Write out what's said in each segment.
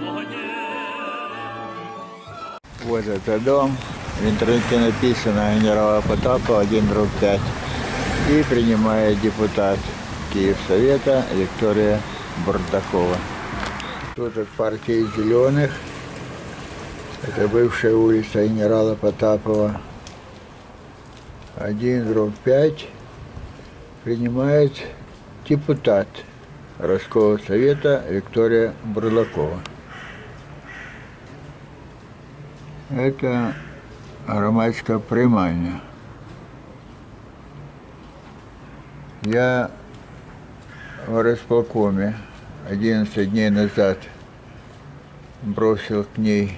моє. Вот это дом. В интернете написано генерала Потапова 1 дробь 5. И принимает депутат Киевсовета Виктория Бардакова. Тут от партии «Зеленых». Это бывшая улица генерала Потапова. 1 дробь 5 принимает депутат Городского совета Виктория Бурлакова. Это громадська приймальня. Я в располкоме 11 дней назад бросил к ней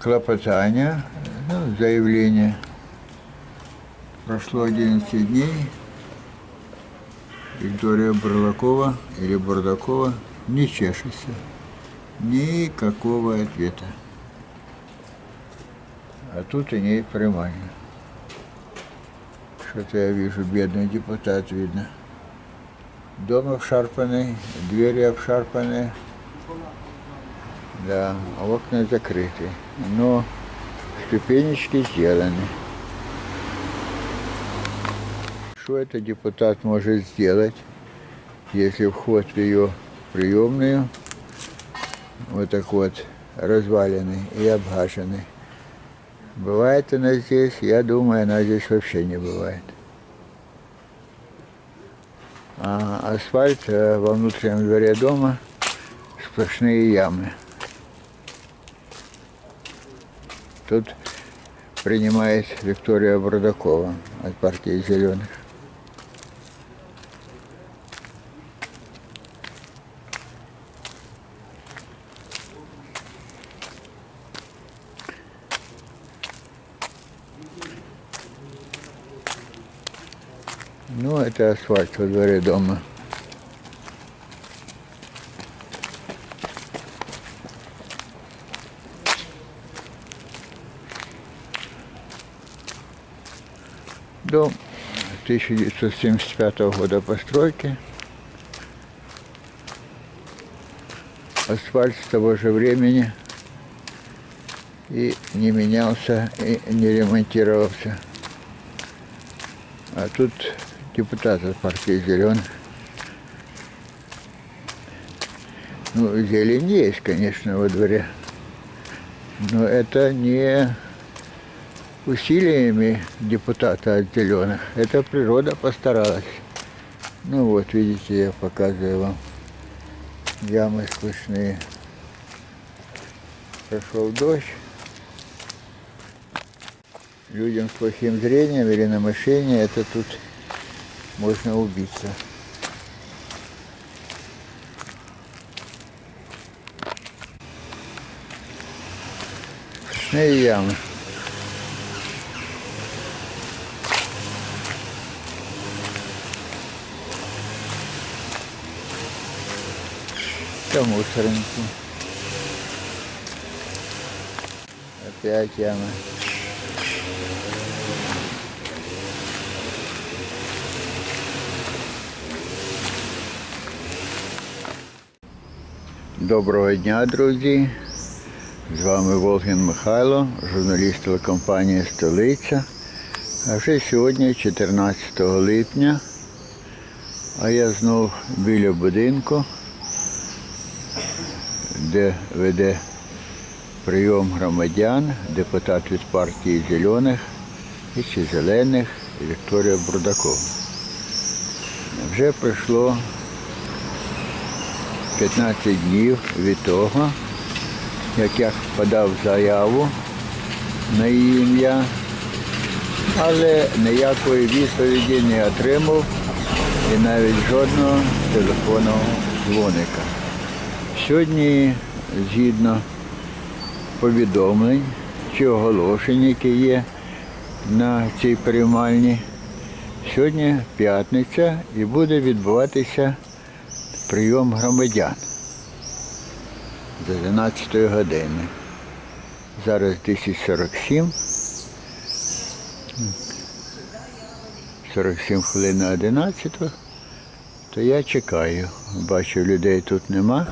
клопотание, ну, заявление. Прошло 11 дней. Виктория Бурлакова или Бурдакова не чешется. Никакого ответа. А тут и не прямая. Что-то я вижу, бедный депутат видно. Дом обшарпанный, двери обшарпанные. Да, а окна закрыты. Но ступенечки сделаны. Что этот депутат может сделать, если вход в ее приемную вот так вот разваленный и обгаженный? Бывает она здесь, я думаю, она здесь вообще не бывает. А асфальт э, во внутреннем дворе дома сплошные ямы. Тут принимает Виктория Бродакова от партии «Зеленых». Это асфальт во дворе дома. Дом 1975 года постройки. Асфальт с того же времени и не менялся, и не ремонтировался. А тут депутат от партии «Зеленых». Ну, зелень есть, конечно, во дворе. Но это не усилиями депутата от «Зеленых». Это природа постаралась. Ну вот, видите, я показываю вам ямы сплошные. Прошел дождь. Людям с плохим зрением или на машине это тут можно убиться. Сплошные ямы. Там мусорники. Опять ямы. Доброго дня, друзі! З вами Волгін Михайло, журналіст телекомпанії Столиця. А вже сьогодні, 14 липня, а я знов біля будинку, де веде прийом громадян, депутат від партії Зелених і чи Зелених Вікторія Бурдакова. Вже пройшло 15 днів від того, як я подав заяву на її ім'я, але ніякої відповіді не отримав і навіть жодного телефонного дзвоника. Сьогодні, згідно повідомлень чи оголошень, які є на цій приймальні, сьогодні п'ятниця і буде відбуватися прийом громадян з 11 години. Зараз 10.47. 47 хвилин на 11, то я чекаю. Бачу, людей тут нема.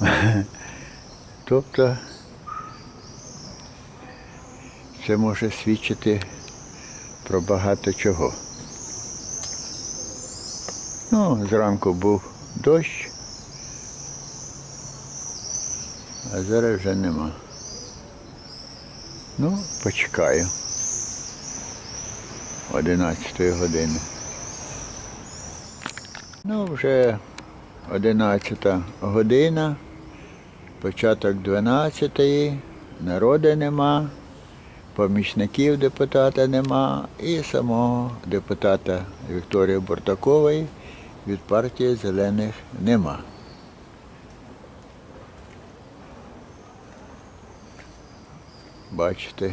Тобто це може свідчити про багато чого. Ну, зранку був дощ, а зараз вже нема. Ну, почекаю. 11 години. Ну, вже 11 година, початок 12-ї, народу нема, помічників депутата нема і самого депутата Вікторії Бортакової від партії Зелених нема. Бачите.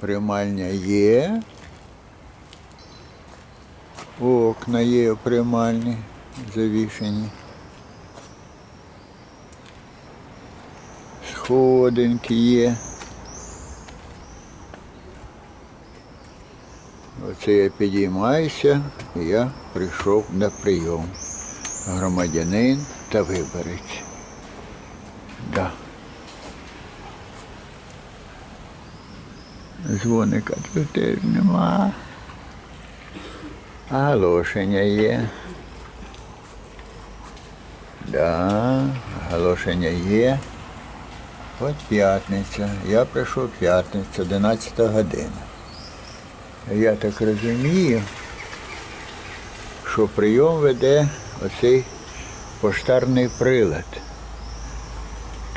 Приймальня є. Окна є приймальні завішені. Сходинки є. Оце я підіймаюся я прийшов на прийом. Громадянин та виборець. Да. Дзвоника тут нема. А Оголошення є. Да, оголошення є. От п'ятниця. Я прийшов п'ятниця, 11 година. Я так розумію, що прийом веде оцей поштарний прилад.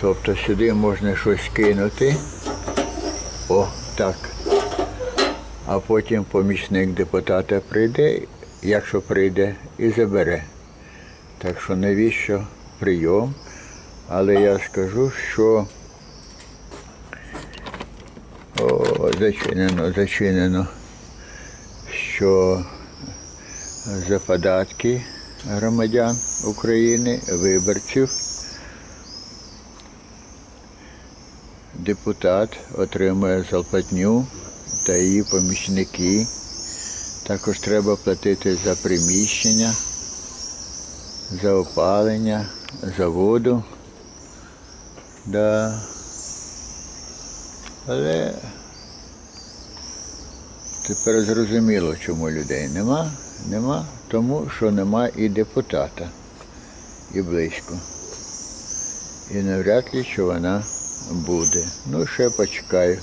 Тобто сюди можна щось кинути. О, так. А потім помічник депутата прийде, якщо прийде, і забере. Так що навіщо прийом? Але я скажу, що о, зачинено, зачинено, що за податки громадян України, виборців, депутат отримує зарплатню та її помічники. Також треба платити за приміщення, за опалення, за воду. Да. Але тепер зрозуміло, чому людей нема. Нема, тому що нема і депутата, і близько. І навряд ли, що вона буде. Ну, ще почекаю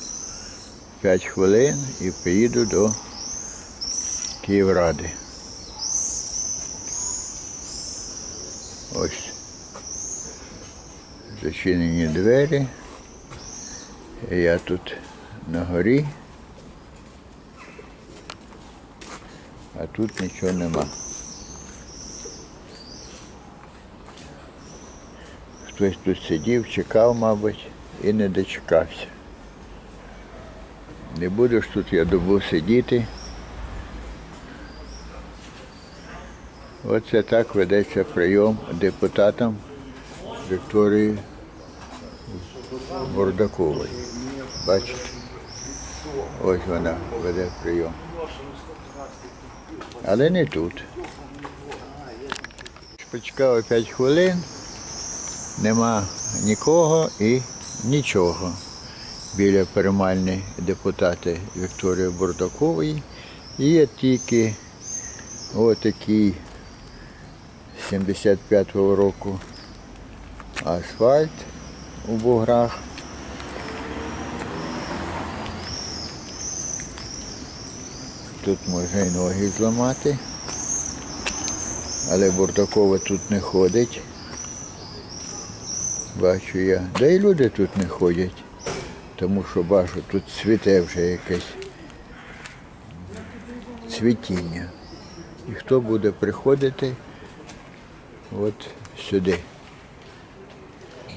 5 хвилин і поїду до Київради. Ось. Зачинені двері. Я тут на горі, а тут нічого нема. Хтось тут сидів, чекав, мабуть, і не дочекався. Не буду ж тут я добу сидіти. Оце так ведеться прийом депутатам Вікторії Бордакової. Бачите? Ось вона веде прийом. Але не тут. Почекав 5 хвилин, нема нікого і нічого. Біля приймальні депутати Вікторії Бордакової. Є тільки отакий 75-го року асфальт у буграх. Тут можна і ноги зламати, але Бурдакова тут не ходить. Бачу я. Да і люди тут не ходять, тому що бачу, тут цвіте вже якесь цвітіння. І хто буде приходити от сюди.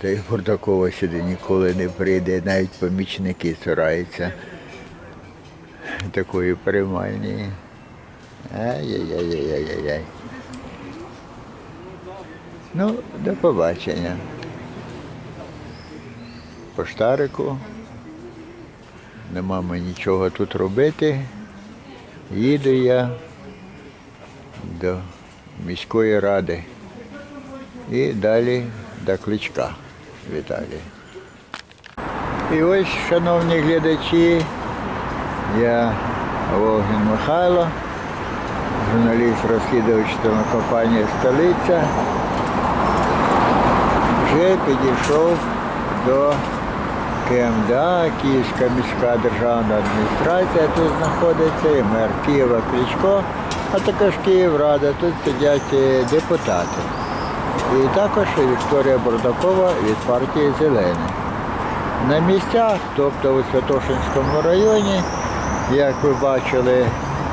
Та й Бурдакова сюди ніколи не прийде, навіть помічники цураються такої приймальні. Ай-яй-яй-яй-яй-яй. Ну, до побачення. Поштарику. Нема мені нічого тут робити. Їду я до міської ради. І далі до Кличка Віталія. І ось, шановні глядачі, я Волгін Михайло, журналіст розслідувач телекомпанії Столиця. Вже підійшов до КМДА, Київська міська державна адміністрація тут знаходиться, і мер Києва Кличко, а також Київрада. Тут сидять е, депутати. І також Вікторія Бурдакова від партії Зелений. На місцях, тобто у Святошинському районі, як ви бачили,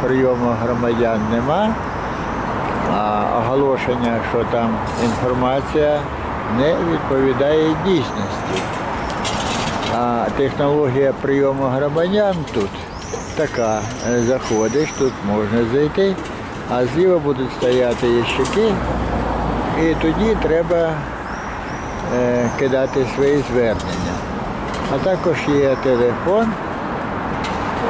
прийому громадян нема, а оголошення, що там інформація не відповідає дійсності. А технологія прийому громадян тут така. Заходиш, тут можна зайти, а зліва будуть стояти ящики, і тоді треба е, кидати свої звернення. А також є телефон,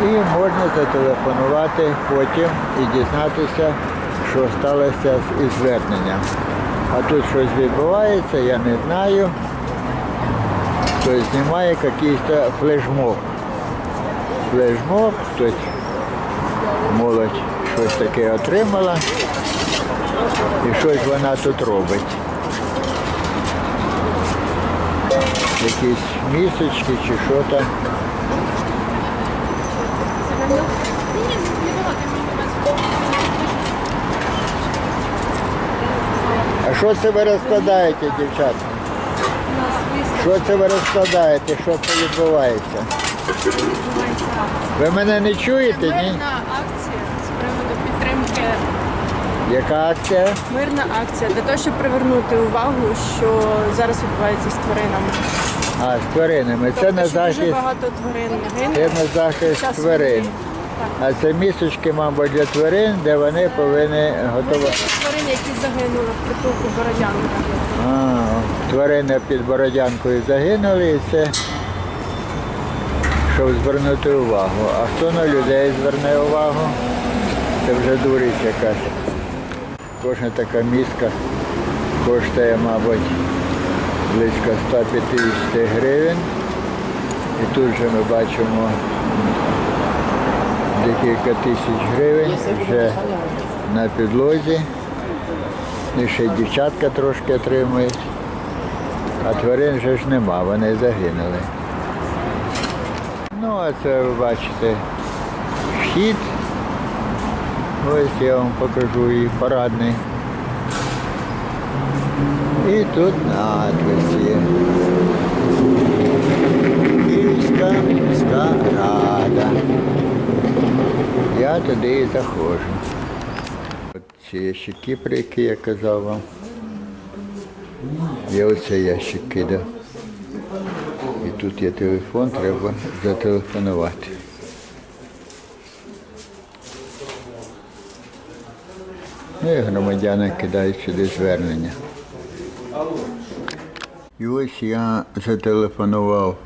і можна зателефонувати потім і дізнатися, що сталося із зверненням. А тут щось відбувається, я не знаю. Хтось знімає якийсь флешмоб. Флешмоб, хтось молодь щось таке отримала. І щось вона тут робить. Якісь місочки чи що там. А що це ви розкладаєте, дівчата? Що це ви розкладаєте? Що це відбувається? Ви мене не чуєте, ні? Мирна акція з приводу підтримки. Яка акція? Мирна акція для того, щоб привернути увагу, що зараз відбувається з тваринами. А, з тваринами. Це Тобто, на що дуже захист, багато тварин це гине. на захист час тварин. війни. А це місочки, мабуть, для тварин, де вони повинні Це готувати. тварин, які загинули в притулку Бородянка. А, тварини під Бородянкою загинули і це, щоб звернути увагу. А хто на людей зверне увагу? Це вже дурість якась. Кожна така міска коштує, мабуть, близько 150 гривень. І тут же ми бачимо декілька тисяч гривень вже на підлозі. І ще дівчатка трошки отримують. А тварин же ж нема, вони загинули. Ну, а це ви бачите вхід. Ось я вам покажу і парадний. І тут надпис є. Київська міська рада. Я туди і заходжу. От ці ящики, про які я казав вам. Я оцей ящик кидав. І тут є телефон, треба зателефонувати. Ну і громадяни кидають сюди звернення. І ось я зателефонував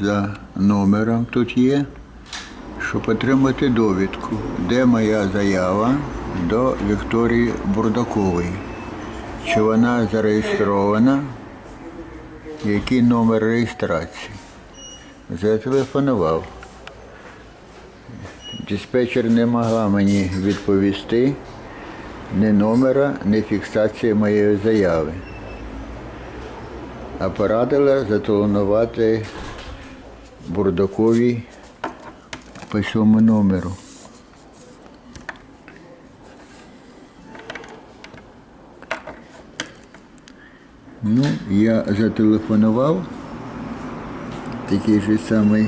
за номером, тут є, щоб отримати довідку, де моя заява до Вікторії Бурдакової. Чи вона зареєстрована, який номер реєстрації. Зателефонував. Диспетчер не могла мені відповісти ні номера, ні фіксації моєї заяви. А порадила зателефонувати Бурдаковій по цьому номеру. Ну, я зателефонував, такий же самий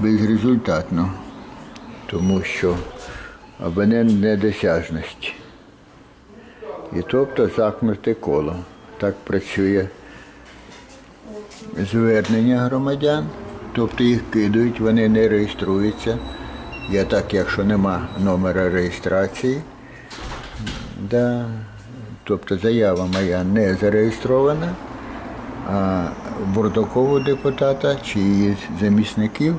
безрезультатно, тому що абонент недосяжності. І тобто замкнуте коло. Так працює звернення громадян, тобто їх кидають, вони не реєструються, Я так, якщо нема номера реєстрації, да, тобто заява моя не зареєстрована, а Бурдакову депутата чи її замісників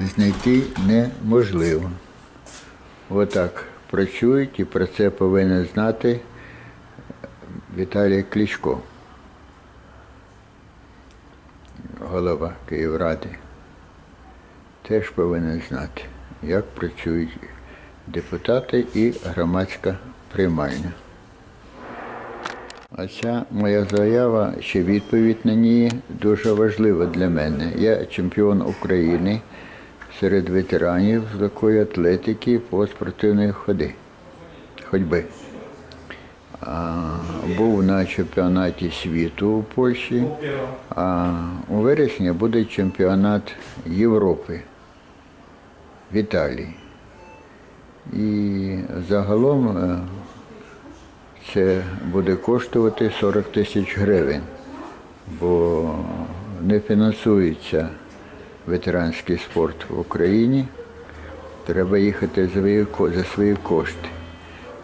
знайти неможливо. Отак працюють і про це повинен знати Віталій Кличко, голова Київради. Теж повинен знати, як працюють депутати і громадська приймальня. А ця моя заява чи відповідь на неї дуже важлива для мене. Я чемпіон України серед ветеранів з легкої атлетики по спортивної ходи, ходьби. Був на чемпіонаті світу у Польщі, а у вересні буде чемпіонат Європи в Італії. І загалом е, це буде коштувати 40 тисяч гривень, бо не фінансується ветеранський спорт в Україні. Треба їхати за свої кошти.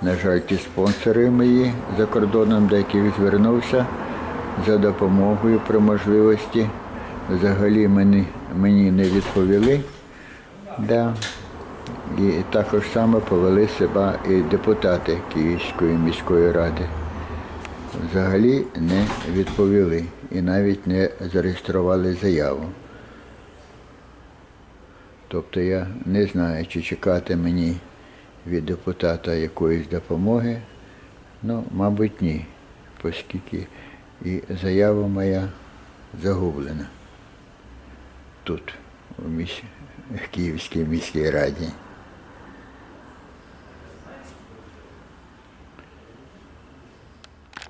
На жаль, ті спонсори мої за кордоном, до яких звернувся за допомогою при можливості, взагалі мені, мені не відповіли. Да. І також саме повели себе і депутати Київської міської ради. Взагалі не відповіли і навіть не зареєстрували заяву. Тобто я не знаю, чи чекати мені від депутата якоїсь допомоги. Ну, мабуть, ні, оскільки і заява моя загублена тут, у міс... в Київській міській раді.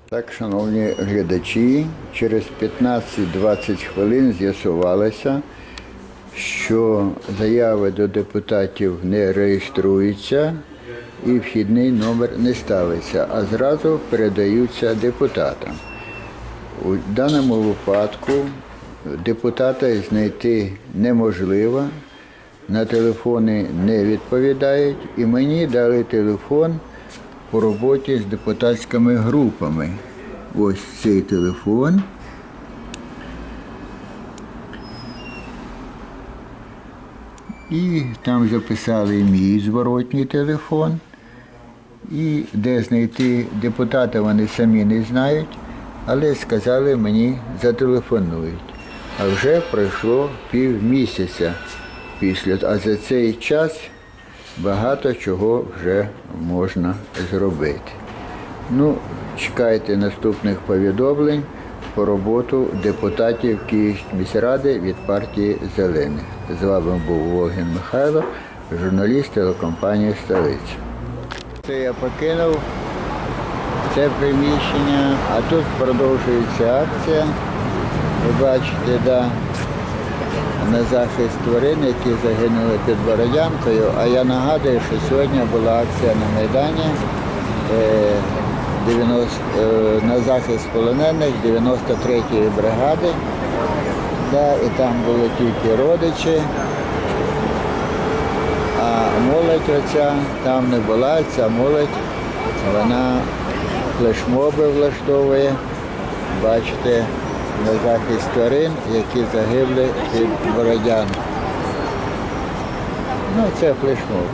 Так, шановні глядачі, через 15-20 хвилин з'ясувалося, що заяви до депутатів не реєструються і вхідний номер не ставиться, а зразу передаються депутатам. У даному випадку депутата знайти неможливо, на телефони не відповідають, і мені дали телефон по роботі з депутатськими групами. Ось цей телефон. І там записали мій зворотній телефон. І де знайти депутата вони самі не знають, але сказали мені зателефонують. А вже пройшло півмісяця після. А за цей час багато чого вже можна зробити. Ну, чекайте наступних повідомлень по роботу депутатів Київської міськради від партії Зелених. З вами був Волгін Михайло, журналіст телекомпанії Столиця. Це я покинув це приміщення, а тут продовжується акція. Ви бачите, да, на захист тварин, які загинули під Бородянкою. А я нагадую, що сьогодні була акція на Майдані е, 90, е, на захист полонених 93-ї бригади. Да, і там були тільки родичі. А молодь оця там не була, ця молодь, вона флешмоби влаштовує, бачите, на захист тварин, які загибли під Бородян. Ну, це флешмоб.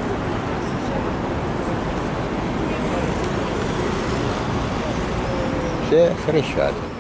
Це хрещатик.